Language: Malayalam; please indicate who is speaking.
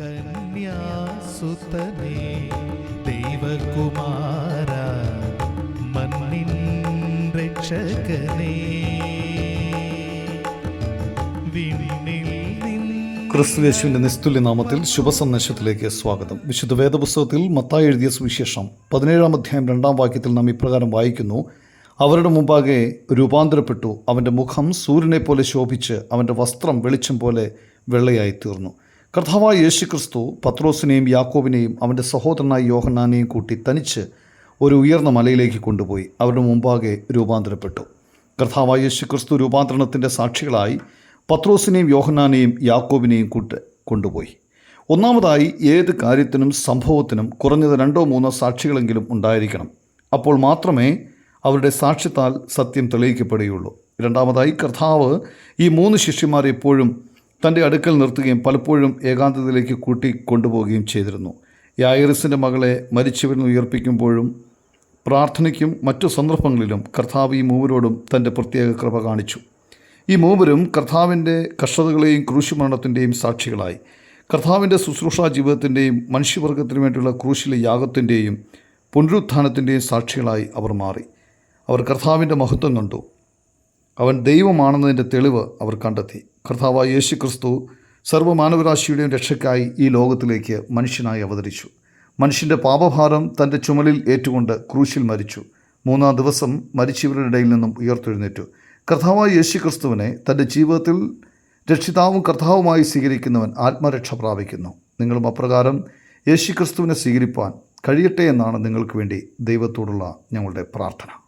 Speaker 1: കന്യാസുതനേ ദൈവകുമാര മണ്ണിൻ രക്ഷകനേ.
Speaker 2: ക്രിസ്തുയേശുവിന്റെ നിസ്തുല്യ നാമത്തിൽ ശുഭസന്ദേശത്തിലേക്ക് സ്വാഗതം. വിശുദ്ധ വേദപുസ്തകത്തിൽ മത്തായി എഴുതിയ സുവിശേഷം പതിനേഴാം അധ്യായം രണ്ടാം വാക്യത്തിൽ നാം ഇപ്രകാരം വായിക്കുന്നു. അവരുടെ മുമ്പാകെ രൂപാന്തരപ്പെട്ടു. അവന്റെ മുഖം സൂര്യനെ പോലെ ശോഭിച്ച് അവന്റെ വസ്ത്രം വെളിച്ചം പോലെ വെള്ളയായി തീർന്നു കർത്താവായ യേശു ക്രിസ്തു പത്രോസിനെയും യാക്കോബിനെയും അവന്റെ സഹോദരനായ യോഹന്നാനെയും കൂട്ടി തനിച്ച് ഒരു ഉയർന്ന മലയിലേക്ക് കൊണ്ടുപോയി. അവരുടെ മുമ്പാകെ രൂപാന്തരപ്പെട്ടു. കർത്താവായ യേശു ക്രിസ്തു രൂപാന്തരണത്തിന്റെ സാക്ഷികളായി പത്രോസിനെയും യോഹന്നാനെയും യാക്കോബിനെയും കൂട്ട് കൊണ്ടുപോയി. ഒന്നാമതായി ഏത് കാര്യത്തിനും സംഭവത്തിനും കുറഞ്ഞത് രണ്ടോ മൂന്നോ സാക്ഷികളെങ്കിലും ഉണ്ടായിരിക്കണം. അപ്പോൾ മാത്രമേ അവരുടെ സാക്ഷ്യത്താൽ സത്യം തെളിയിക്കപ്പെടുകയുള്ളൂ. രണ്ടാമതായി കർത്താവ് ഈ മൂന്ന് ശിഷ്യന്മാരെ എപ്പോഴും തന്റെ അടുക്കൽ നിർത്തുകയും പലപ്പോഴും ഏകാന്തതയിലേക്ക് കൂട്ടി കൊണ്ടുപോവുകയും ചെയ്തിരുന്നു. യായറിസിന്റെ മകളെ മരിച്ചവരിൽ ഉയർപ്പിക്കുമ്പോഴും പ്രാർത്ഥനയ്ക്കും മറ്റു സന്ദർഭങ്ങളിലും കർത്താവ് ഈ മൂവരോടും തന്റെ പ്രത്യേക കൃപ കാണിച്ചു. ഈ മൂവരും കർത്താവിന്റെ കഷ്ടതകളെയും ക്രൂശുമരണത്തിന്റെയും സാക്ഷികളായി. കർത്താവിന്റെ ശുശ്രൂഷാ ജീവിതത്തിന്റെയും മനുഷ്യവർഗത്തിനു വേണ്ടിയുള്ള ക്രൂശിലെ യാഗത്തിന്റെയും പുനരുത്ഥാനത്തിന്റെയും സാക്ഷികളായി അവർ മാറി. അവർ കർത്താവിന്റെ മഹത്വം കണ്ടു. അവൻ ദൈവമാണെന്നതിന്റെ തെളിവ് അവർ കണ്ടെത്തി. കർത്താവ് യേശു ക്രിസ്തു സർവമാനവരാശിയുടെയും രക്ഷയ്ക്കായി ഈ ലോകത്തിലേക്ക് മനുഷ്യനായി അവതരിച്ചു. മനുഷ്യന്റെ പാപഭാരം തന്റെ ചുമലിൽ ഏറ്റുകൊണ്ട് ക്രൂശിൽ മരിച്ചു. മൂന്നാം ദിവസം മരിച്ചവരുടെ ഇടയിൽ നിന്നും ഉയർത്തെഴുന്നേറ്റു. കർത്താവായ യേശു ക്രിസ്തുവിനെ തന്റെ ജീവിതത്തിൽ രക്ഷിതാവും കർത്താവുമായി സ്വീകരിക്കുന്നവൻ ആത്മരക്ഷ പ്രാപിക്കുന്നു. നിങ്ങളും അപ്രകാരം യേശു ക്രിസ്തുവിനെ സ്വീകരിപ്പാൻ കഴിയട്ടെ എന്നാണ് നിങ്ങൾക്ക് വേണ്ടി ദൈവത്തോടുള്ള ഞങ്ങളുടെ പ്രാർത്ഥന.